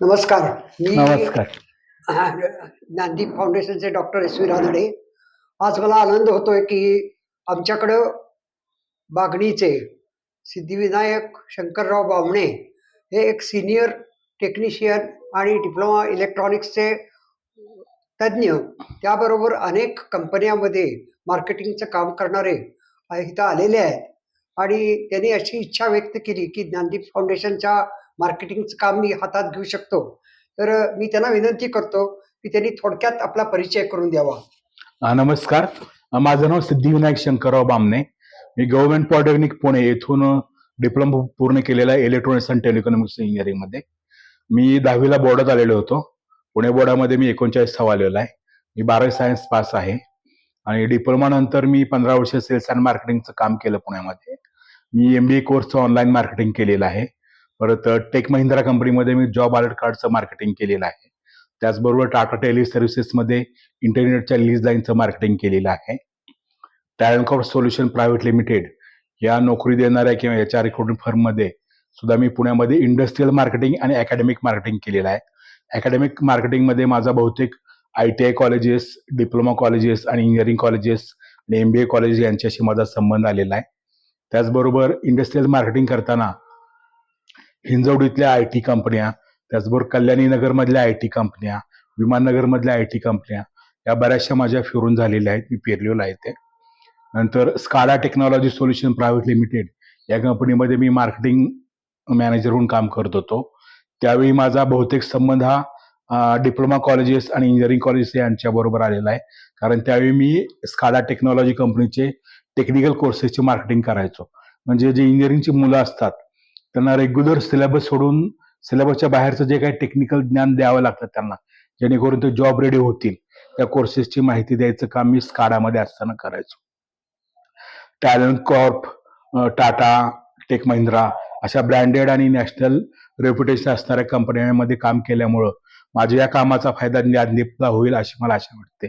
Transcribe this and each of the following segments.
नमस्कार. मी नमस्कार. ज्ञानदीप फाउंडेशनचे डॉक्टर एस व्ही रानडे. आज मला आनंद होतोय की आमच्याकडं बागणीचे सिद्धिविनायक शंकरराव बावणे हे एक सिनियर टेक्निशियन आणि डिप्लोमा इलेक्ट्रॉनिक्सचे तज्ज्ञ. त्याबरोबर अनेक कंपन्यामध्ये मार्केटिंगचं काम करणारे इथं आलेले आहेत. आणि त्यांनी अशी इच्छा व्यक्त केली की ज्ञानदीप फाउंडेशनच्या मार्केटिंगचं काम मी हातात घेऊ शकतो. तर मी त्यांना विनंती करतो की त्यांनी थोडक्यात आपला परिचय करून द्यावा. नमस्कार. माझं नाव सिद्धिविनायक शंकरराव बामणे. मी गव्हर्नमेंट पॉलिटेक्निक पुणे येथून डिप्लोमा पूर्ण केलेला आहे इलेक्ट्रॉनिक्स अँड टेलिकॉनॉमिक्स इंजिनिअरिंगमध्ये मी दहावीला बोर्डात आलेलो होतो. पुणे बोर्डामध्ये मी एकोणचाळीस आलेलो आहे. मी बारावी सायन्स पास आहे. आणि डिप्लोमा नंतर मी पंधरा वर्ष सेल्स अँड मार्केटिंगचं काम केलं पुण्यामध्ये. मी एम बी ए कोर्सचं ऑनलाईन मार्केटिंग केलेलं आहे. परत टेक महिंद्रा कंपनीमध्ये मी जॉब अलर्ट कार्डचं मार्केटिंग केलेलं आहे. त्याचबरोबर टाटा टेली सर्व्हिसेसमध्ये इंटरनेटच्या लीज लाईनचं मार्केटिंग केलेलं आहे. टॅलेंट सोल्युशन प्रायव्हेट लिमिटेड या नोकरी देणाऱ्या किंवा एच आर रिक्रुटिंग फर्ममध्ये सुद्धा मी पुण्यामध्ये इंडस्ट्रीयल मार्केटिंग आणि अकॅडमिक मार्केटिंग केलेलं आहे. अकॅडमिक मार्केटिंगमध्ये माझा बहुतेक I T I colleges diploma colleges आणि इंजिनिअरिंग कॉलेजेस आणि एम बी ए कॉलेज यांच्याशी माझा संबंध आलेला आहे. त्याचबरोबर इंडस्ट्रीयल मार्केटिंग करताना हिंजवडीतल्या आय टी कंपन्या त्याचबरोबर कल्याणी नगरमधल्या आय टी कंपन्या विमाननगरमधल्या आय टी कंपन्या या बऱ्याचशा माझ्या फिरून झालेल्या आहेत. मी पेरलेलो आहे ते. नंतर SCADA technology solution private limited या कंपनीमध्ये मी मार्केटिंग मॅनेजर म्हणून काम करत होतो. त्यावेळी माझा बहुतेक संबंध हा डिप्लोमा कॉलेजेस आणि इंजिनिअरिंग कॉलेजेस यांच्याबरोबर आलेला आहे. कारण त्यावेळी मी स्काडा टेक्नॉलॉजी कंपनीचे टेक्निकल कोर्सेसचे मार्केटिंग करायचो. म्हणजे जे इंजिनिअरिंगची मुलं असतात त्यांना रेग्युलर सिलेबस सोडून सिलेबसच्या बाहेरचं जे काही टेक्निकल ज्ञान द्यावं लागतं त्यांना जेणेकरून ते जॉब रेडी होतील. त्या कोर्सेसची माहिती द्यायचं काम मी स्काडामध्ये असताना करायचो. Talent corp Tata Tech Mahindra अशा ब्रँडेड आणि नॅशनल रेप्युटेशन असणाऱ्या कंपन्यांमध्ये काम केल्यामुळं माझ्या या कामाचा फायदा ज्ञानदीपला होईल अशी मला आशा वाटते.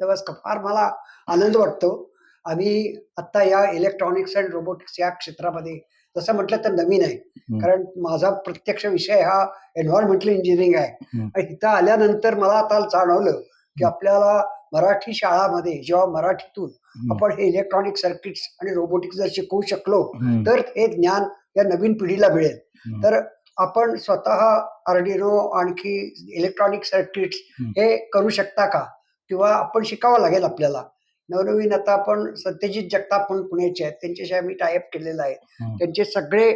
नमस्कार. फार मला आनंद वाटतो. आम्ही आता या इलेक्ट्रॉनिक्स अँड रोबोटिक्स या क्षेत्रामध्ये जसं म्हटलं तर नवीन आहे कारण माझा प्रत्यक्ष विषय हा एन्व्हायरमेंटल इंजिनिअरिंग आहे. आणि इथं आल्यानंतर मला आता जाणवलं की आपल्याला मराठी शाळामध्ये जेव्हा मराठीतून. आपण हे इलेक्ट्रॉनिक सर्किट्स आणि रोबोटिक्स जर शिकवू शकलो. तर हे ज्ञान या नवीन पिढीला मिळेल. तर आपण स्वतः आर्डिनो आणखी इलेक्ट्रॉनिक सर्किट्स. हे करू शकता का किंवा आपण शिकावं लागेल आपल्याला नवनवीन आता आपण सत्यजित जगताप म्हणून पुण्याचे आहेत. त्यांच्याशी आम्ही टायअप केलेला आहे. त्यांचे सगळे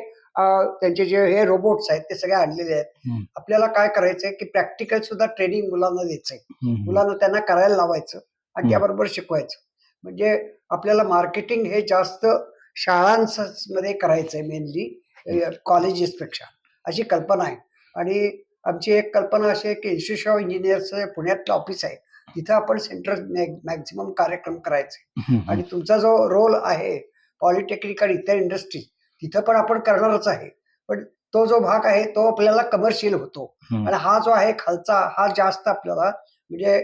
त्यांचे जे हे रोबोट्स आहेत ते सगळे आणलेले आहेत. आपल्याला काय करायचंय की प्रॅक्टिकल सुद्धा ट्रेनिंग मुलांना द्यायचंय. मुलांना त्यांना करायला लावायचं आणि. त्याबरोबर शिकवायचं. म्हणजे आपल्याला मार्केटिंग हे जास्त शाळांमध्ये करायचंय मेनली कॉलेजेसपेक्षा अशी कल्पना आहे. आणि आमची एक कल्पना अशी आहे की इन्स्टिट्यूट ऑफ इंजिनियर्सचं पुण्यातलं ऑफिस आहे. तिथं आपण सेंट्रल मॅक्झिमम कार्यक्रम करायचे. आणि तुमचा जो रोल आहे पॉलिटेक्निक आणि इतर इंडस्ट्री तिथं पण आपण करणारच आहे पण तो जो भाग आहे तो आपल्याला कमर्शियल होतो. आणि हा जो आहे खालचा हा जास्त आपल्याला म्हणजे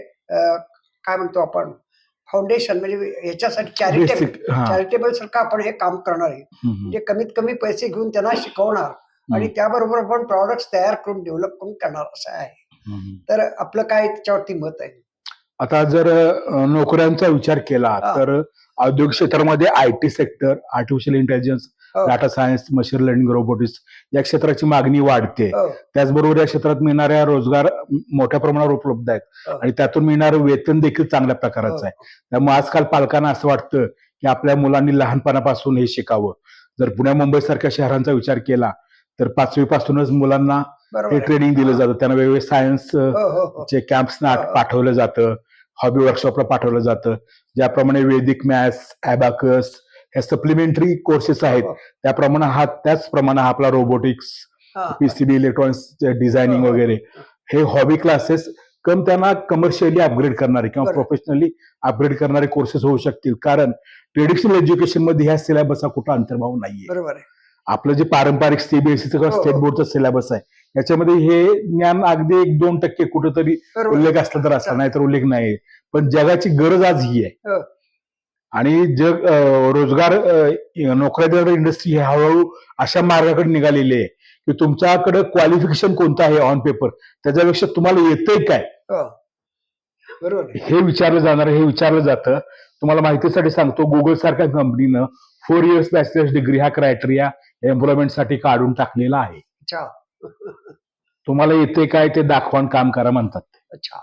काय म्हणतो आपण फाउंडेशन म्हणजे याच्यासाठी चॅरिटेबल. चॅरिटेबल सारखं आपण हे काम करणार आहे. म्हणजे कमीत कमी पैसे घेऊन त्यांना शिकवणार आणि त्याबरोबर आपण प्रॉडक्ट तयार करून डेव्हलप करून करणार असं आहे. तर आपलं काय त्याच्यावरती मत आहे आता जर नोकऱ्यांचा विचार केला हा. तर औद्योगिक क्षेत्रामध्ये I T sector artificial intelligence हो. Data science machine learning robotics या क्षेत्राची मागणी वाढते हो, त्याचबरोबर या क्षेत्रात मिळणाऱ्या रोजगार मोठ्या प्रमाणावर उपलब्ध आहेत हो. आणि त्यातून मिळणारं वेतन देखील चांगल्या प्रकारचं हो. आहे त्यामुळे आजकाल पालकांना असं वाटतं की आपल्या मुलांनी लहानपणापासून हे शिकावं जर पुण्या मुंबई सारख्या शहरांचा विचार केला तर पाचवी पासूनच मुलांना हे. ट्रेनिंग दिलं हा. जातं त्यांना वेगवेगळे सायन्स हो, हो, हो. चे कॅम्प्सना हा. पाठवलं जातं हॉबी वर्कशॉपला पाठवलं जातं ज्याप्रमाणे वैदिक मॅथ्स ॲबाकस हे सप्लिमेंटरी कोर्सेस आहेत हो, त्याप्रमाणे हा त्याचप्रमाणे हा आपला रोबोटिक्स. PCB electronics designing. वगैरे हे हॉबी क्लासेस कम त्यांना कमर्शियली अपग्रेड करणारे किंवा. प्रोफेशनली अपग्रेड करणारे कोर्सेस होऊ शकतील कारण ट्रेडिशनल एज्युकेशनमध्ये ह्या सिलेबस हा कुठं अंतर्भाव नाहीये आपलं जे पारंपरिक सीबीएसईचं. स्टेट बोर्डचं सिलेबस आहे याच्यामध्ये हे ज्ञान अगदी एक दोन टक्के कुठंतरी उल्लेख असला तर असला नाही तर उल्लेख नाही. पण जगाची गरज आज ही आहे. हो. आणि जग रोजगार नोकऱ्या देणारी इंडस्ट्री ही हळूहळू अशा मार्गाकडे निघालेली आहे की तुमच्याकडे क्वालिफिकेशन कोणतं आहे ऑन पेपर त्याच्यापेक्षा तुम्हाला येतंय काय? हो. बरोबर. हे विचारलं जाणार हे विचारलं जातं. तुम्हाला माहितीसाठी सांगतो गुगल सारख्या कंपनीनं फोर इयर्स बॅचलर्स डिग्री हा क्रायटेरिया एम्प्लॉयमेंटसाठी काढून टाकलेला आहे. तुम्हाला येते काय ते दाखवा आणि काम करा म्हणतात अच्छा.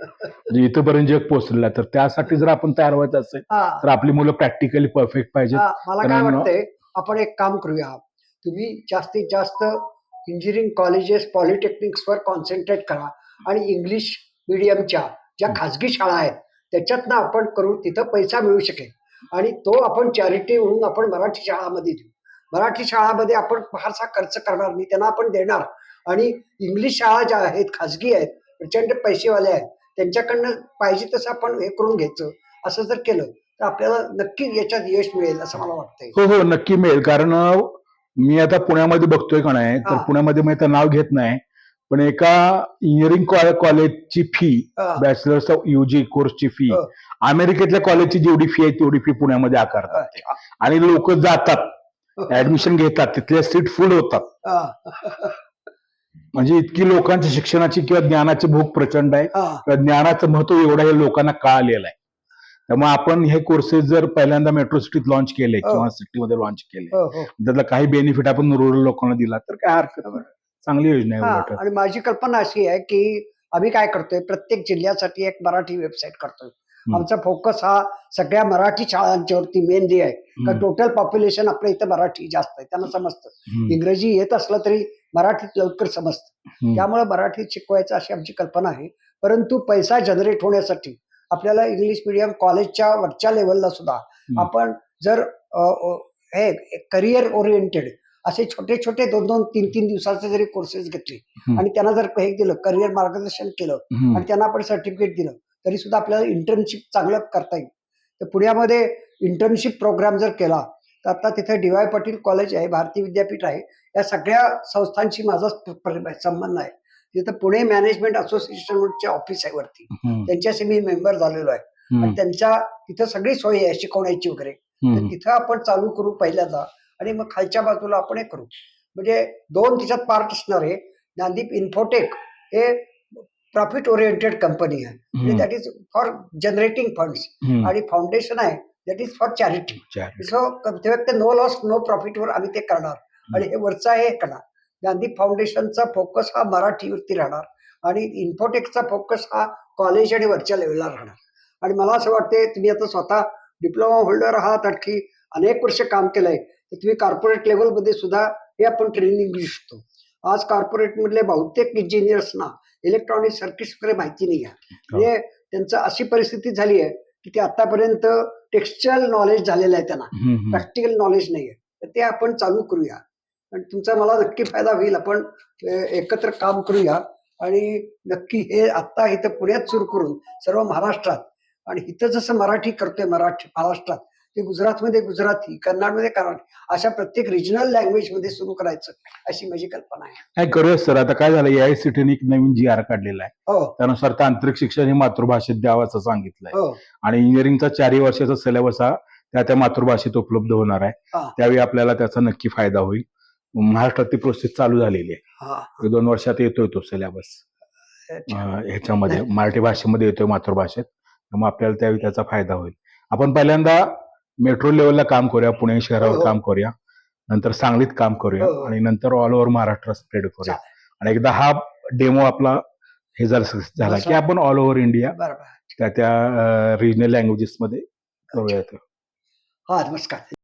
म्हणजे इथंपर्यंत जग पोहोचलेलं तर त्यासाठी जर आपण तयार व्हायचं असेल हा. तर आपली मुलं प्रॅक्टिकली परफेक्ट पाहिजे हा, मला काय कारण- वाटतंय आपण एक काम करूया. तुम्ही जास्तीत जास्त इंजिनिअरिंग कॉलेजेस पॉलिटेक्निक्सवर कॉन्सन्ट्रेट करा आणि इंग्लिश मिडियमच्या ज्या खाजगी शाळा आहेत त्याच्यातनं आपण करू तिथं पैसा मिळू शकेल. आणि तो आपण चॅरिटी म्हणून आपण मराठी शाळामध्ये देऊ. मराठी शाळामध्ये आपण फारसा खर्च करणार नाही त्यांना आपण देणार. आणि इंग्लिश शाळा ज्या आहेत खाजगी आहेत प्रचंड पैसेवाले आहेत त्यांच्याकडनं पाहिजे तसं आपण हे करून घ्यायचं. असं जर केलं तर आपल्याला नक्की याच्यात यश मिळेल असं मला वाटतंय. हो हो नक्की मिळेल. कारण मी आता पुण्यामध्ये बघतोय का नाही तर. पुण्यामध्ये मी आता नाव घेत नाही पण एका इंजिनिअरिंग कॉलेजची फी बॅचलर्स ऑफ युजी कोर्सची फी. अमेरिकेतल्या कॉलेजची जेवढी फी आहे तेवढी फी पुण्यामध्ये आकारतात. आणि लोक जातात. ऍडमिशन घेतात तिथल्या सीट फुल होतात म्हणजे इतकी लोकांच्या शिक्षणाची किंवा ज्ञानाची भूक प्रचंड आहे किंवा ज्ञानाचं महत्त्व एवढं हे लोकांना कळालेलं आहे त्यामुळे आपण हे कोर्सेस जर पहिल्यांदा मेट्रो सिटीत लॉन्च केले हो. किंवा सिटीमध्ये लॉन्च केले हो, हो. त्यातला काही बेनिफिट आपण रुरल लोकांना दिला तर काय हरकत. चांगली योजना आहे. आणि माझी कल्पना अशी आहे की आम्ही काय करतोय प्रत्येक जिल्ह्यासाठी एक मराठी वेबसाईट करतोय आमचा फोकस हा सगळ्या मराठी शाळांच्यावरती मेनली आहे. कारण टोटल पॉप्युलेशन आपल्या इथं मराठी जास्त आहे. त्यांना समजतं. इंग्रजी येत असलं तरी मराठीत लवकर समजतं. त्यामुळे मराठीत शिकवायचं अशी आमची कल्पना आहे. परंतु पैसा जनरेट होण्यासाठी आपल्याला इंग्लिश मिडियम कॉलेजच्या वरच्या लेवलला सुद्धा आपण जर हे करिअर ओरिएंटेड असे छोटे छोटे दोन दोन तीन तीन दिवसाचे जरी कोर्सेस घेतले. आणि त्यांना जर हे दिलं करिअर मार्गदर्शन केलं आणि त्यांना आपण सर्टिफिकेट दिलं तरी सुद्धा आपल्याला इंटर्नशिप चांगलं करता येईल. तर पुण्यामध्ये इंटर्नशिप प्रोग्राम जर केला तर आता तिथे डी वाय पाटील कॉलेज आहे भारतीय विद्यापीठ आहे. या सगळ्या संस्थांशी माझा संबंध आहे. तिथं पुणे मॅनेजमेंट असोसिएशनचे ऑफिस आहे वरती. त्यांच्याशी मी मेंबर झालेलो आहे. आणि त्यांच्या तिथं सगळी सोय आहे शिकवण्याची वगैरे. तर. तिथं आपण चालू करू पहिल्यांदा. आणि मग खालच्या बाजूला आपण हे करू. म्हणजे दोन तिच्यात पार्ट असणार आहे. ज्ञानदीप इन्फोटेक हे प्रॉफिट ओरिएंटेड कंपनी आहे. That is for generating funds. आणि फाउंडेशन आहे. That is for charity. So ते नो लॉस नो प्रॉफिटवर आम्ही ते करणार. आणि हे वरचं आहे हे करणार गांधी फाउंडेशनचा फोकस हा मराठीवरती राहणार. आणि इन्फोटेकचा फोकस हा कॉलेज आणि वरच्या लेवलला राहणार. आणि मला असं वाटते तुम्ही आता स्वतः डिप्लोमा होल्डर आहात आणखी अनेक वर्ष काम केलंय. तर तुम्ही कॉर्पोरेट लेवलमध्ये सुद्धा हे आपण ट्रेनिंग घेऊ शकतो. आज कॉर्पोरेट मधले बहुतेक इंजिनियर्सना इलेक्ट्रॉनिक सर्किट्स वगैरे माहिती नाही आहे म्हणजे त्यांचं अशी परिस्थिती झाली आहे की ते आतापर्यंत टेक्स्चुअल नॉलेज झालेलं आहे त्यांना. प्रॅक्टिकल नॉलेज नाही आहे. तर ते आपण चालू करूया. आणि तुमचा मला नक्की फायदा होईल. आपण एकत्र काम करूया. आणि नक्की हे आत्ता इथं पुण्यात सुरू करून सर्व महाराष्ट्रात आणि इथं जसं मराठी करतोय मराठी महाराष्ट्रात ते गुजरातमध्ये गुजराती कर्नाटकमध्ये कर्नाटक अशा प्रत्येक रिजनल लँग्वेजमध्ये सुरू करायचं अशी माझी कल्पना आहे. नाही करूया सर. आता काय झालं ए सिटीने एक नवीन जी आर काढलेला आहे. हो. त्यानुसार तांत्रिक शिक्षण हे मातृभाषेत द्यावं असं सांगितलंय. हो. आणि इंजिनिअरिंगचा चारही वर्षाचा सिलेबस हा त्या त्या मातृभाषेत उपलब्ध होणार आहे. हा. त्यावेळी आपल्याला त्याचा नक्की फायदा होईल. महाराष्ट्रात ती प्रोसेस चालू झालेली आहे. हा. एक दोन वर्षात येतोय तो सिलेबस अच्छा. ह्याच्यामध्ये मराठी भाषेमध्ये येतोय मातृभाषेत. त्यामुळे आपल्याला त्यावेळी त्याचा फायदा होईल. आपण पहिल्यांदा मेट्रो लेवलला काम करूया पुणे हो, शहरावर हो. काम करूया नंतर सांगलीत काम करूया हो, हो. आणि नंतर ऑल ओव्हर महाराष्ट्र स्प्रेड करूया आणि एकदा हा डेमो आपला हे झाला बसा. की आपण ऑल ओव्हर इंडिया बरोबर त्या त्या रिजनल लँग्वेजेस मध्ये करूया ते. हा नमस्कार